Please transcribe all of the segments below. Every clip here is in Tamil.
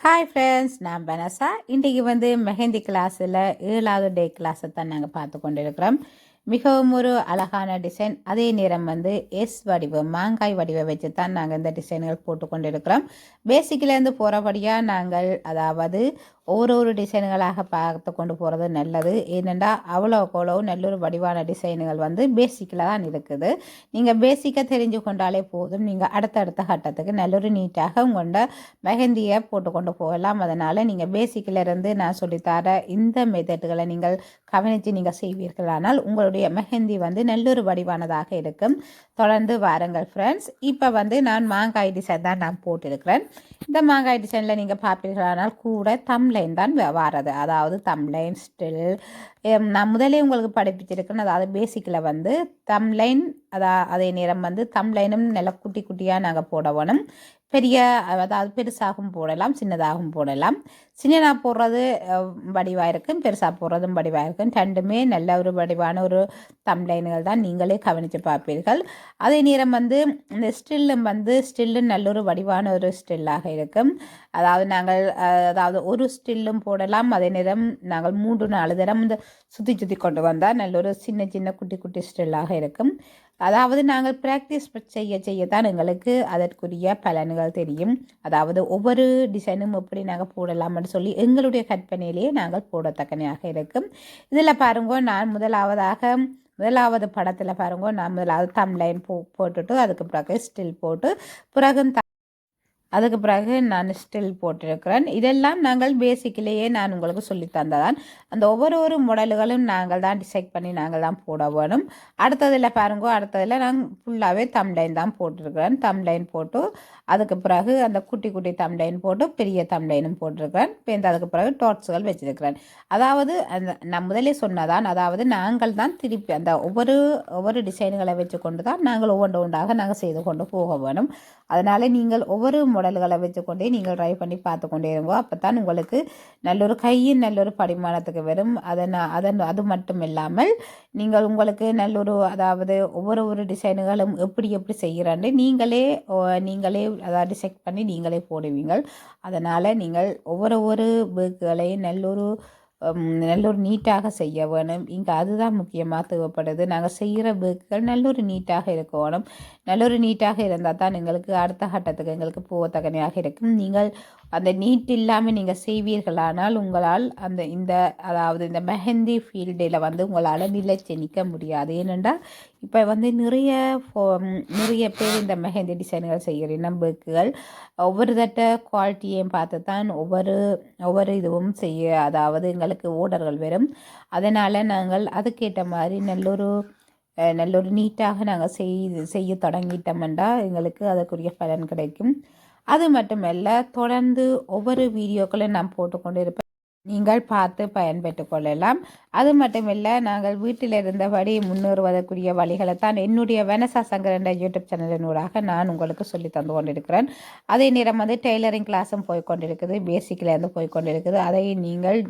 ஹாய் ஃப்ரெண்ட்ஸ் நான் பெனசா. இன்றைக்கி வந்து மெஹந்தி கிளாஸில் ஏழாவது டே கிளாஸை தான் நாங்கள் பார்த்து கொண்டு இருக்கிறோம் மிகவும் ஒரு அழகான டிசைன் அதே நேரம் வந்து எஸ் வடிவம் மாங்காய் வடிவை வச்சு தான் நாங்கள் இந்த டிசைன்கள் போட்டு கொண்டிருக்கிறோம் பேசிக்கிலேருந்து போகிறபடியாக நாங்கள் அதாவது ஒரு ஒரு டிசைன்களாக பார்த்து கொண்டு போகிறது நல்லது. ஏனென்றால் அவ்வளோக்கு அவ்வளோ நல்ல ஒரு வடிவான டிசைனுகள் வந்து பேசிக்கில் தான் இருக்குது. நீங்கள் பேசிக்காக தெரிஞ்சு கொண்டாலே போதும். நீங்கள் அடுத்தடுத்த கட்டத்துக்கு நல்லொரு நீட்டாக உங்களோட மெஹந்தியை போட்டு கொண்டு போகலாம். அதனால் நீங்கள் பேசிக்கிலேருந்து நான் சொல்லித்தர இந்த மெத்தட்டுகளை நீங்கள் கவனித்து நீங்கள் செய்வீர்களானால் உங்கள் உங்களுடைய மெஹந்தி வந்து நல்லொரு வடிவானதாக இருக்கும். தொடர்ந்து வாருங்கள் ஃப்ரெண்ட்ஸ் இப்போ வந்து நான் மாங்காய் டிசைன் தான் நான் போட்டிருக்கிறேன். இந்த மாங்காய் டிசைனில் நீங்கள் பார்ப்பீர்களானால் கூட தம்லைன் தான் வாரது. அதாவது தம்லைன் ஸ்டில் நான் முதலே உங்களுக்கு படிப்பிச்சிருக்கேன் அதாவது பேசிக்கில் வந்து தம்லைன் அதா அதே நேரம் வந்து தம்லைனும் நல்ல குட்டி குட்டியாக நாங்கள் போடவணும். பெரிய அதாவது பெருசாகவும் போடலாம் சின்னதாகவும் போடலாம். சின்னதாக போடுறது வடிவாக இருக்கும் பெருசாக போடுறதும் வடிவாக இருக்கும். ரெண்டுமே நல்ல ஒரு வடிவான ஒரு தம்லைன்கள் தான் நீங்களே கவனித்து பார்ப்பீர்கள். அதே நேரம் வந்து இந்த ஸ்டில்லும் வந்து ஸ்டில்லும் நல்ல ஒரு வடிவான ஒரு ஸ்டில்லாக இருக்கும். அதாவது நாங்கள் அதாவது ஒரு ஸ்டில்லும் போடலாம். அதே நேரம் நாங்கள் மூன்று நாலு தரம் இந்த சுற்றி சுற்றி கொண்டு வந்தால் நல்ல ஒரு சின்ன சின்ன குட்டி குட்டி ஸ்டில்லாக இருக்கும். அதாவது நாங்கள் ப்ராக்டிஸ் செய்ய செய்ய தான் எங்களுக்கு அதற்குரிய பலன்கள் தெரியும். அதாவது ஒவ்வொரு டிசைனும் எப்படி நாங்கள் போடலாம்னு சொல்லி எங்களுடைய கற்பனையிலேயே நாங்கள் போடத்தக்கனையாக இருக்கும். இதில் பாருங்க நான் முதலாவதாக முதலாவது படத்தில் பாருங்க நான் முதலாவது தம்லைன் போ போட்டுட்டு அதுக்கு பிறகு ஸ்டில் போட்டு பிறகு அதுக்கு பிறகு நான் ஸ்டில் போட்டிருக்கிறேன். இதெல்லாம் நாங்கள் பேசிக்கிலேயே நான் உங்களுக்கு சொல்லி தந்ததான் அந்த ஒவ்வொரு ஒரு மாடல்களும் நாங்கள் தான் டிசைட் பண்ணி நாங்கள் தான் போட வேணும். அடுத்ததில் பாருங்க அடுத்ததில் நான் ஃபுல்லாகவே தம்லைன் தான் போட்டிருக்கிறேன். தம்லைன் போட்டு அதுக்கு பிறகு அந்த குட்டி குட்டி தம்லைன் போட்டு பெரிய தம்லைனும் போட்டிருக்கிறேன். இப்போ அதுக்கு பிறகு டாட்ஸுகள் வச்சிருக்கிறேன். அதாவது அந்த நான் முதலே சொன்னதான் அதாவது நாங்கள் தான் திருப்பி அந்த ஒவ்வொரு ஒவ்வொரு டிசைன்களை வச்சு கொண்டு தான் நாங்கள் ஒவ்வொன்று ஒன்றாக நாங்கள் செய்து கொண்டு போக வேணும். அதனால் நீங்கள் ஒவ்வொரு உடல்களை வச்சுக்கொண்டே நீங்கள் ட்ரை பண்ணி பார்த்து கொண்டே இருங்கோ. அப்போ தான் உங்களுக்கு நல்ல ஒரு கையின் நல்லொரு படிமானத்துக்கு வரும். அதன் அதன் அது மட்டும் இல்லாமல் நீங்கள் உங்களுக்கு நல்ல ஒரு அதாவது ஒவ்வொரு ஒரு டிசைனுகளும் எப்படி எப்படி செய்கிறான்னு நீங்களே நீங்களே அதாவது டிசைட் பண்ணி நீங்களே போடுவீங்க அதனால் நீங்கள் ஒவ்வொரு ஒரு பேக்குகளையும் நல்லொரு நல்ல ஒரு நீட்டாக செய்ய வேணும். இங்கே அதுதான் முக்கியமாக தேவைப்படுது. நாங்கள் செய்கிற பேக்குகள் நல்ல ஒரு நீட்டாக இருக்கணும் நல்ல ஒரு நீட்டாக இருந்தால் தான் எங்களுக்கு அடுத்த கட்டத்துக்கு எங்களுக்கு போகத்தக்கனையாக இருக்கும். நீங்கள் அந்த நீட் இல்லாமல் நீங்கள் செய்வீர்களானால் உங்களால் அந்த இந்த அதாவது இந்த மெஹந்தி ஃபீல்டில் வந்து உங்களால் நிலைச்சு நிற்க முடியாது. ஏனென்றால் இப்போ வந்து நிறைய நிறைய பேர் இந்த மெஹந்தி டிசைன்கள் செய்கிற நம்புக்குகள் ஒவ்வொரு தட்ட குவாலிட்டியையும் பார்த்து தான் ஒவ்வொரு ஒவ்வொரு இதுவும் செய்ய அதாவது எங்களுக்கு ஓர்டர்கள் வரும். அதனால் நாங்கள் அதுக்கேற்ற மாதிரி நல்லொரு நல்ல ஒரு நீட்டாக நாங்கள் செய்து செய்ய தொடங்கிட்டோம்னா எங்களுக்கு அதற்குரிய பலன் கிடைக்கும். அது மட்டுமல்ல தொடர்ந்து ஒவ்வொரு வீடியோக்களும் நான் போட்டுக்கொண்டு இருப்பேன் நீங்கள் பார்த்து பயன்பெற்று கொள்ளலாம். அது மட்டுமில்லை நாங்கள் வீட்டில் இருந்தபடி முன்னேறுவதற்குரிய வழிகளை தான் என்னுடைய வெனசா சங்கர் என்ற யூடியூப் சேனலினூடாக நான் உங்களுக்கு சொல்லி தந்து கொண்டிருக்கிறேன். அதே நேரம் வந்து டெய்லரிங் கிளாஸும் போய்கொண்டிருக்குது பேசிக்கிலேருந்து போய்கொண்டிருக்குது அதை நீங்கள்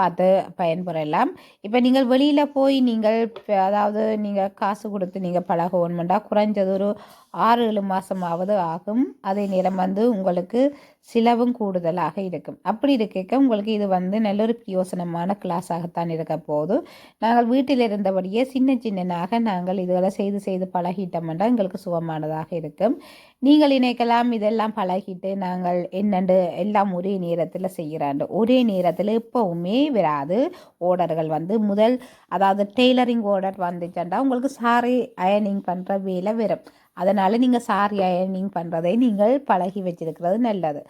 பார்த்து பயன்பெறலாம். இப்போ நீங்கள் வெளியில் போய் நீங்கள் அதாவது நீங்கள் காசு கொடுத்து நீங்கள் பழக ஒன்றுமெண்டா குறைஞ்சது ஒரு ஆறு ஏழு மாதமாவது ஆகும். அதே நேரம் வந்து உங்களுக்கு சிலவும் கூடுதலாக இருக்கும். அப்படி இருக்க உங்களுக்கு இது வந்து நல்ல ஒரு பிரயோசனமான கிளாஸாகத்தான் இருக்க போது நாங்கள் வீட்டில் இருந்தபடியே சின்ன சின்னனாக நாங்கள் இதுகளை செய்து செய்து பழகிட்டோம்னா எங்களுக்கு சுகமானதாக இருக்கும். நீங்கள் இணைக்கலாம் இதெல்லாம் பழகிட்டு நாங்கள் என்னென்று எல்லாம் ஒரே நேரத்தில் செய்கிறாண்டு ஒரே நேரத்தில் எப்போவுமே வராது. ஓர்டர்கள் வந்து முதல் அதாவது டெய்லரிங் ஆர்டர் வந்துச்சுண்டா உங்களுக்கு சாரி அயனிங் பண்ணுற வேலை வரும். அதனால் நீங்கள் சாரி அயனிங் பண்ணுறதை நீங்கள் பழகி வச்சிருக்கிறது நல்லது.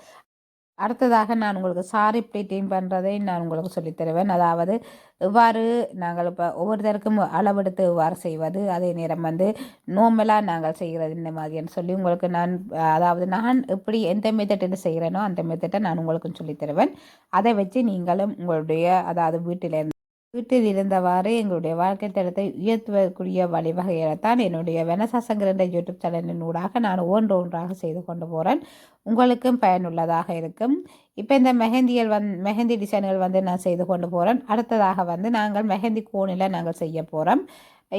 அடுத்ததாக நான் உங்களுக்கு சாரி பிளேட்டிங் பண்ணுறதை நான் உங்களுக்கு சொல்லித்தருவேன் அதாவது எவ்வாறு நாங்கள் இப்போ ஒவ்வொருத்தருக்கும் அளவெடுத்து எவ்வாறு செய்வது அதே நேரம் வந்து நோமலாக நாங்கள் செய்கிறது இந்த மாதிரின்னு சொல்லி உங்களுக்கு நான் அதாவது நான் எப்படி எந்த மெத்தட்டில் செய்கிறேனோ அந்த மெத்தட்டை நான் உங்களுக்கு சொல்லித்தருவேன் அதை வச்சு நீங்களும் உங்களுடைய அதாவது வீட்டில் வீட்டில் இருந்தவாறு எங்களுடைய வாழ்க்கை தரத்தை உயர்த்துவதற்குரிய வழிவகைகளை தான் என்னுடைய வெனசாசங்கர் என்ற யூடியூப் சேனலின் ஊடாக நான் ஒன்று ஒன்றாக செய்து கொண்டு போகிறேன் உங்களுக்கும் பயனுள்ளதாக இருக்கும். இப்போ இந்த மெஹந்திகள் வந் மெஹந்தி டிசைன்கள் வந்து நான் செய்து கொண்டு போகிறேன் அடுத்ததாக வந்து நாங்கள் மெஹந்தி கோணில் நாங்கள் செய்ய போகிறோம்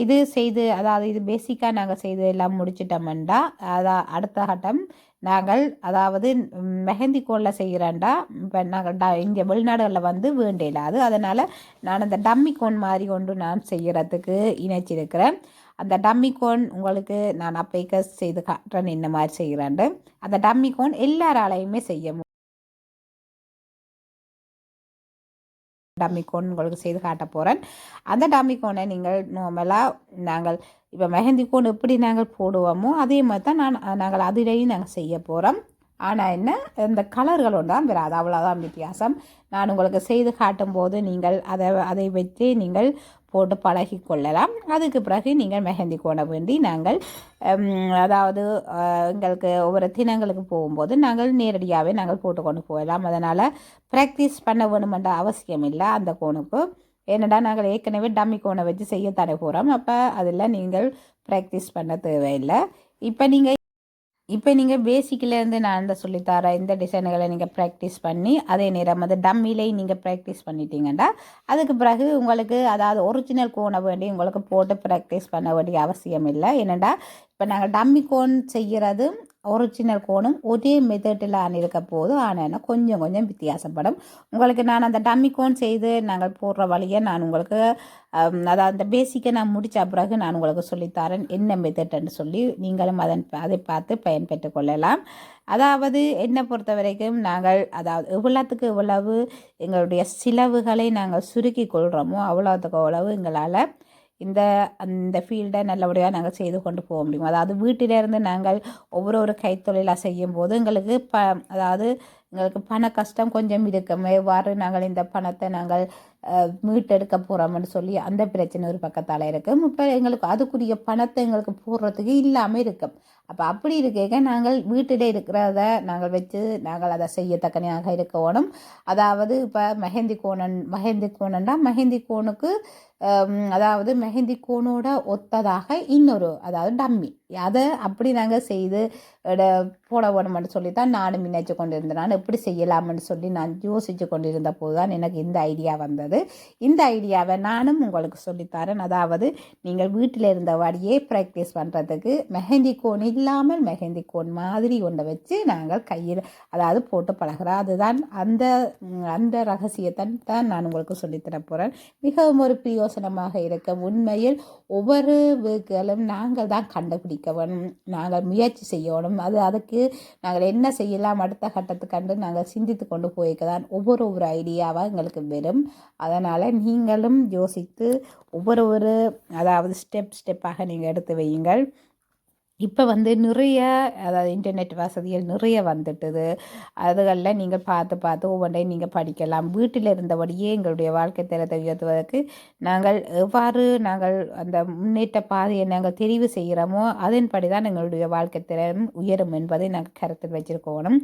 இது செய்து அதாவது இது பேசிக்காக நாங்கள் செய்து எல்லாம் முடிச்சிட்டோம்டா. அதான் அடுத்த கட்டம் நாங்கள் அதாவது மெஹந்தி கோலில் செய்கிறேன்டா இப்போ நாங்கள் ட இங்கே வெளிநாடுகளில் வந்து வேண்டியலாது அதனால் நான் அந்த டம்மி கோன் மாதிரி கொண்டு நான் செய்கிறதுக்கு இணைச்சிருக்கிறேன். அந்த டம்மி கோன் உங்களுக்கு நான் அப்பைக்க செய்து காட்டுறேன். இந்த மாதிரி செய்கிறேன்ட்டு அந்த டம்மி கோன் எல்லாராலையுமே செய்ய டம்மி கோன் உங்களுக்கு செய்து காட்ட போகிறேன் அந்த டம்மி கோனை நீங்கள் நார்மலாக நாங்கள் இப்போ மெஹந்தி கோன் எப்படி நாங்கள் போடுவோமோ அதே மாதிரி தான் நான் நாங்கள் அதிலேயும் நாங்கள் செய்ய போகிறோம் ஆனால் என்ன இந்த கலர்களும் தான் வராது. அவ்வளோதான் வித்தியாசம். நான் உங்களுக்கு செய்து காட்டும்போது நீங்கள் அதை அதை வச்சு நீங்கள் போட்டு பழகி கொள்ளலாம். அதுக்கு பிறகு நீங்கள் மெஹந்தி கோண வேண்டி நாங்கள் அதாவது எங்களுக்கு ஒவ்வொரு தினங்களுக்கு போகும்போது நாங்கள் நேரடியாகவே நாங்கள் போட்டு கொண்டு போகலாம். அதனால் ப்ராக்டிஸ் பண்ண வேணுமென்ற அவசியம் இல்லை. அந்த கோணுக்கு ஏன்னடா நாங்கள் ஏற்கனவே டம்மி கோனை வச்சு செய்யத்தானே போகிறோம் அப்போ அதில் நீங்கள் ப்ராக்டிஸ் பண்ண தேவையில்லை. இப்போ நீங்கள் இப்போ நீங்கள் பேசிக்கிலேருந்து நான் இந்த சொல்லித்தரேன் இந்த டிசைனுகளை நீங்கள் ப்ராக்டிஸ் பண்ணி அதே நேரம் வந்து டம்மிலே நீங்கள் ப்ராக்டிஸ் பண்ணிட்டீங்கன்னா அதுக்கு பிறகு உங்களுக்கு அதாவது ஒரிஜினல் கோனை வேண்டி உங்களுக்கு போட்டு ப்ராக்டிஸ் பண்ண வேண்டிய அவசியம் இல்லை. என்னென்னா இப்போ நாங்கள் டம்மி கோன் செய்கிறது ஒரிஜினல் கோனும் ஒரே மெத்தடில் இருக்க போது ஆனால் கொஞ்சம் கொஞ்சம் வித்தியாசப்படும். உங்களுக்கு நான் அந்த டம்மி கோன் செய்து நாங்கள் போடுற வழியை நான் உங்களுக்கு அதாவது அந்த பேசிக்கை நான் முடித்த பிறகு நான் உங்களுக்கு சொல்லித்தரேன் என்ன மெத்தட்னு சொல்லி. நீங்களும் அதன் அதை பார்த்து பயன்பெற்று கொள்ளலாம். அதாவது என்னை பொறுத்த வரைக்கும் நாங்கள் அதாவது எவ்வளோத்துக்கு எவ்வளவு எங்களுடைய செலவுகளை நாங்கள் சுருக்கி கொள்கிறோமோ அவ்வளோத்துக்கு அவ்வளவு எங்களால் இந்த அந்த ஃபீல்டை நல்லபடியாக நாங்கள் செய்து கொண்டு போக முடியும். அதாவது வீட்டிலேருந்து நாங்கள் ஒவ்வொரு ஒரு கைத்தொழிலாக செய்யும் போது எங்களுக்கு ப அதாவது எங்களுக்கு பண கஷ்டம் கொஞ்சம் இருக்கும். எவ்வாறு நாங்கள் இந்த பணத்தை நாங்கள் மீட்டெடுக்க போகிறோம்னு சொல்லி அந்த பிரச்சனை ஒரு பக்கத்தால் இருக்கும். இப்போ எங்களுக்கு அதுக்குரிய பணத்தை எங்களுக்கு போடுறதுக்கு இல்லாமல் இருக்கும். அப்போ அப்படி இருக்க நாங்கள் வீட்டில் இருக்கிறத நாங்கள் வச்சு நாங்கள் அதை செய்யத்தக்கனையாக இருக்கணும். அதாவது இப்போ மெஹந்தி கோணன் மெஹந்தி கோணன்னா மெஹந்தி கோனுக்கு அதாவது மெஹந்தி கோனோட ஒத்ததாக இன்னொரு அதாவது டம்மி. அதை அப்படி நாங்கள் செய்து போட வேணும்னு சொல்லி தான் நானும் நினைச்சு கொண்டு இருந்தேன் நான் எப்படி செய்யலாம்னு சொல்லி நான் யோசித்து கொண்டு இருந்த போது தான் எனக்கு இந்த ஐடியா வந்தது. இந்த ஐடியாவை நானும் உங்களுக்கு சொல்லித்தரேன் அதாவது நீங்கள் வீட்டில் இருந்தபடியே ப்ராக்டிஸ் பண்ணுறதுக்கு மெஹந்தி கோணி இல்லாமல் மெஹந்தி கோன் மாதிரி ஒன்றை வச்சு நாங்கள் கையில் அதாவது போட்டு பழகிறோம். அதுதான் அந்த அந்த ரகசியத்தை தான் நான் உங்களுக்கு சொல்லித்தர போகிறேன் மிகவும் ஒரு பிரயோசனமாக இருக்க உண்மையில் ஒவ்வொரு வீக்களும் நாங்கள் தான் கண்டுபிடிக்க வேணும். நாங்கள் முயற்சி செய்யணும். அது அதுக்கு நாங்கள் என்ன செய்யலாம்? அடுத்த கட்டத்துக்கு கண்டு நாங்கள் சிந்தித்து கொண்டு போய்க்க தான் ஒவ்வொரு ஒரு ஐடியாவாக எங்களுக்கு வரும். அதனால் நீங்களும் யோசித்து ஒவ்வொரு ஒரு அதாவது ஸ்டெப் ஸ்டெப்பாக நீங்கள் எடுத்து வையுங்கள். இப்போ வந்து நிறைய அதாவது இன்டர்நெட் வசதிகள் நிறைய வந்துட்டுது. அதுகளில் நீங்கள் பார்த்து பார்த்து ஒவ்வொன்றையும் நீங்கள் படிக்கலாம். வீட்டில் இருந்தபடியே எங்களுடைய வாழ்க்கை தரத்தை உயர்த்துவதற்கு நாங்கள் எவ்வாறு நாங்கள் அந்த முன்னேற்ற பாதையை நாங்கள் தெரிவு செய்கிறோமோ அதன்படி தான் எங்களுடைய வாழ்க்கை திறன் உயரும் என்பதை நாங்கள் கருத்தில் வச்சுருக்கணும்.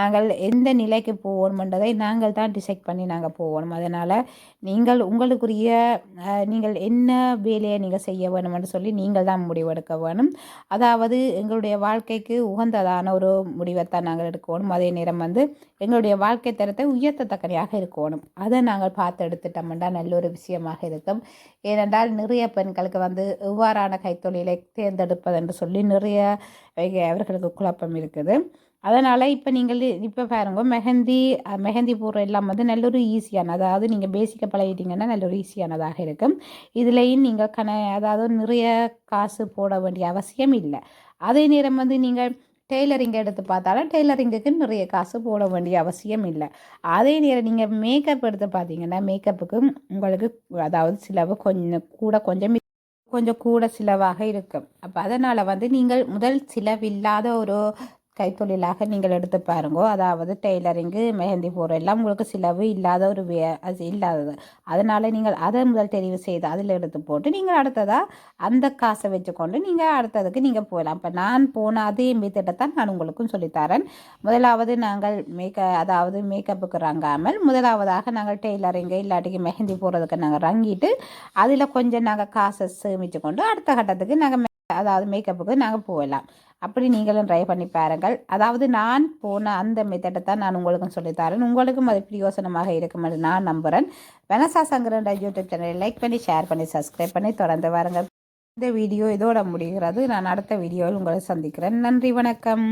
நாங்கள் எந்த நிலைக்கு போகணுமென்றதை நாங்கள் தான் டிசைட் பண்ணி நாங்கள் போகணும் அதனால் நீங்கள் உங்களுக்குரிய நீங்கள் என்ன வேலையை நீங்கள் செய்ய வேணும்னு சொல்லி நீங்கள் தான் முடிவெடுக்க வேணும். அதாவது அதாவது எங்களுடைய வாழ்க்கைக்கு உகந்ததான ஒரு முடிவைத்தான் நாங்கள் எடுக்கணும். அதே நேரம் வந்து எங்களுடைய வாழ்க்கை தரத்தை உயர்த்தத்தக்கனையாக இருக்கணும். அதை நாங்கள் பார்த்து எடுத்துட்டோம்னா நல்ல ஒரு விஷயமாக இருக்கும். ஏனென்றால் நிறைய பெண்களுக்கு வந்து எவ்வாறான கைத்தொழிலை தேர்ந்தெடுப்பது என்று சொல்லி நிறைய அவர்களுக்கு குழப்பம் இருக்குது. அதனால் இப்போ நீங்கள் இப்போ பாருங்க மெஹந்தி மெஹந்தி போடுற எல்லாம் வந்து நல்ல ஒரு ஈஸியான அதாவது நீங்கள் பேசிக்காக பழகிட்டீங்கன்னா நல்ல ஒரு ஈஸியானதாக இருக்கும். இதுலேயும் நீங்கள் கண அதாவது நிறைய காசு போட வேண்டிய அவசியம் இல்லை. அதே நேரம் வந்து நீங்கள் டெய்லரிங் எடுத்து பார்த்தாலும் டெய்லரிங்குக்கு நிறைய காசு போட வேண்டிய அவசியம் இல்லை. அதே நேரம் நீங்கள் மேக்கப் எடுத்து பார்த்தீங்கன்னா மேக்கப்புக்கு உங்களுக்கு அதாவது செலவு கொஞ்சம் கூட கொஞ்சம் கொஞ்சம் கூட செலவாக இருக்கும். அப்போ அதனால் வந்து நீங்கள் முதல் செலவில்லாத ஒரு கைத்தொழிலாக நீங்கள் எடுத்து பாருங்கோ. அதாவது டெய்லரிங்கு மெஹந்தி போடுற எல்லாம் உங்களுக்கு செலவு இல்லாத ஒரு வே அது இல்லாதது. அதனால் நீங்கள் அதை முதல் தெரிவு செய்து அதில் எடுத்து போட்டு நீங்கள் அடுத்ததாக அந்த காசை வச்சுக்கொண்டு நீங்கள் அடுத்ததுக்கு நீங்கள் போகலாம். இப்போ நான் போன அதே மெத்தடை நான் உங்களுக்கும் சொல்லித்தரேன். முதலாவது நாங்கள் மேக்க அதாவது மேக்கப்புக்கு ரங்காமல் முதலாவதாக நாங்கள் டெய்லரிங்கு இல்லாட்டிக்கு மெஹந்தி போடுறதுக்கு நாங்கள் ரங்கிட்டு அதில் கொஞ்சம் நாங்கள் காசை சேமித்து கொண்டு அடுத்த கட்டத்துக்கு நாங்கள் அதாவது மேக்கப்புக்கு நாங்கள் போகலாம். அப்படி நீங்களும் ட்ரை பண்ணி பாருங்கள். அதாவது நான் போன அந்த மெத்தடை தான் நான் உங்களுக்கும் சொல்லித்தரேன் உங்களுக்கும் அது பிரயோசனமாக இருக்கும் என்று நான் நம்புகிறேன் வெனசா சங்கரன் யூடியூப் சேனலை லைக் பண்ணி ஷேர் பண்ணி சப்ஸ்கிரைப் பண்ணி தொடர்ந்து வாருங்கள். இந்த வீடியோ இதோட முடிகிறது. நான் அடுத்த வீடியோவில் உங்களை சந்திக்கிறேன். நன்றி வணக்கம்.